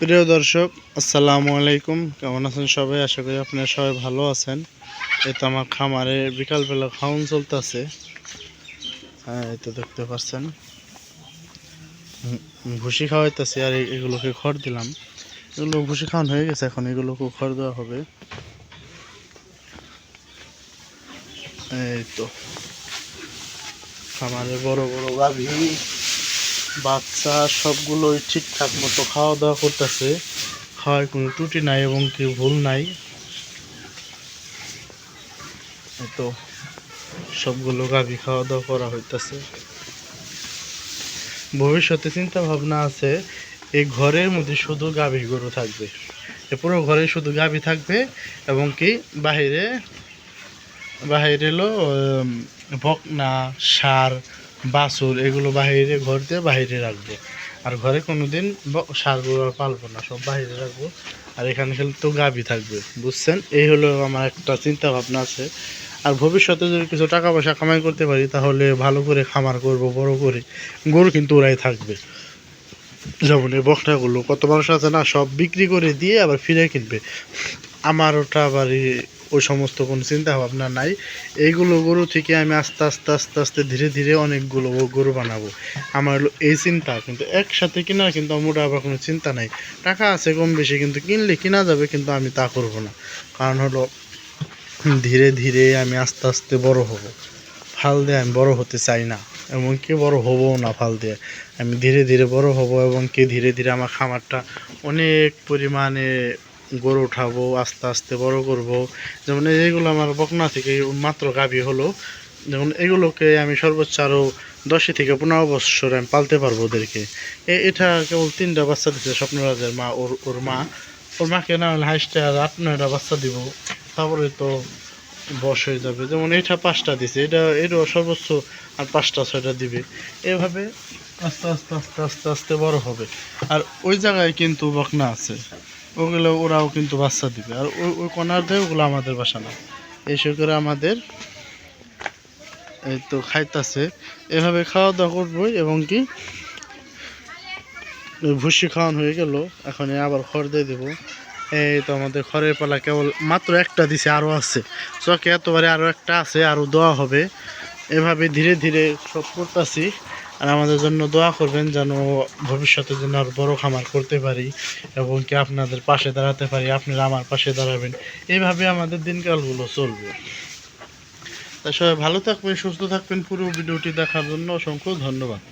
প্রিয় দর্শক, আসসালামু আলাইকুম। কেমন আছেন সবাই? আশা করি আপনারা সবাই ভালো আছেন। এই তো আমার খামারে বিকালবেলা খাওয়ান চলতেছে। হ্যাঁ এই তো দেখতে পাচ্ছেন। ভুসি খাওয়াইতেছে আর এগুলোকে খড় দিলাম। এগুলো ভুসি খাওয়ান হয়ে গেছে, এখন এগুলোকে খড় দেওয়া হবে। এই তো। খামারে বড় বড় গাভী। বাচ্চা সবগুলোই ঠিকঠাক মতো খাওয়া দাওয়া করতেছে। খাওয়ার কোনো ত্রুটি নাই এবং কি ভুল নাই। তো সবগুলো গাভী খাওয়া দাওয়া করা হইতাছে। ভবিষ্যতে চিন্তা ভাবনা আছে এই ঘরের মধ্যে শুধু গাভী গরু থাকবে। এ পুরো ঘরে শুধু গাভী থাকবে এবং কি বাহিরে উম, বকনা সার বাছুর এগুলো বাহিরে ঘর দিয়ে বাহিরে রাখব। আর ঘরে কোনো দিন সারগুলো আর পালবো না, সব বাহিরে রাখব। আর এখানে খেলে তো গাভী থাকবে, বুঝছেন? এই হলো আমার একটা চিন্তা ভাবনা আছে। আর ভবিষ্যতে যদি কিছু টাকা পয়সা কামাই করতে পারি, তাহলে ভালো করে খামার করব, বড় করে। গরু কিন্তু ওরাই থাকবে। যেমন এই বকনাগুলো কত মানুষ আছে না, সব বিক্রি করে দিয়ে আবার ফিরে কিনবে। আমার ওটা আবার ওই সমস্ত কোনো চিন্তা ভাবনা নাই। এইগুলো গরু থেকে আমি আস্তে আস্তে আস্তে আস্তে ধীরে ধীরে অনেকগুলো গরু বানাবো। আমার এই চিন্তা, কিন্তু একসাথে কিনা কিন্তু আমার ওটা আবার কোনো চিন্তা নাই। টাকা আছে কম বেশি, কিন্তু কিনলে কিনা যাবে, কিন্তু আমি তা করব না। কারণ হলো ধীরে ধীরে আমি আস্তে আস্তে বড় হব। ফাল দিয়ে আমি বড় হতে চাই না। এমনকি বড় হবও না ফাল দিয়ে। আমি ধীরে ধীরে বড় হব এবং কি ধীরে ধীরে আমার খামারটা অনেক পরিমাণে গড়ে উঠাবো, আস্তে আস্তে বড় করব। যেমন এইগুলো আমার বকনা থেকে মাত্র গাভী হলো, যেমন এগুলোকে আমি সর্বোচ্চ আরও দশই থেকে পনেরো বছর আমি পালতে পারব ওদেরকে। এটা কেবল তিনটা বাচ্চা দিচ্ছে স্বপ্নরাজের মা, ওর ওর মা। ওর মাকে না হলে হাইস্টে আর আট, নয়টা বাচ্চা দিব, তারপরে তো বয়স হয়ে যাবে। যেমন এটা পাঁচটা দিছে, এটা, এটাও সর্বোচ্চ আর পাঁচটা, ছয়টা দিবে। এভাবে আস্তে আস্তে আস্তে আস্তে আস্তে বড় হবে। আর ওই জায়গায় কিন্তু বকনা আছে। ওগুলো ওরাও কিন্তু বাচ্চা দিবে। আর ওই কনার দেয়, ওগুলো আমাদের বাসা না। এসে করে আমাদের এই তো খাইতাছে। এভাবে খাওয়া দাওয়া করবই এবং কি ভুসি খাওয়ান হয়ে গেল। এখন আবার খড় দিয়ে দেবো। এই তো আমাদের খড়ের পালা কেবল মাত্র একটা দিছে আরও আছে। চকে এতবারে আরও একটা আছে আরও দোয়া হবে। এভাবে ধীরে ধীরে সব করতেছি। আর আমাদের জন্য দোয়া করবেন যেন ভবিষ্যতে যেন আর বড়ো খামার করতে পারি এবং কি আপনাদের পাশে দাঁড়াতে পারি, আপনারা আমার পাশে দাঁড়াবেন। এইভাবে আমাদের দিনকালগুলো চলবে। তা সবাই ভালো থাকবেন, সুস্থ থাকবেন। পুরো ভিডিওটি দেখার জন্য অসংখ্য ধন্যবাদ।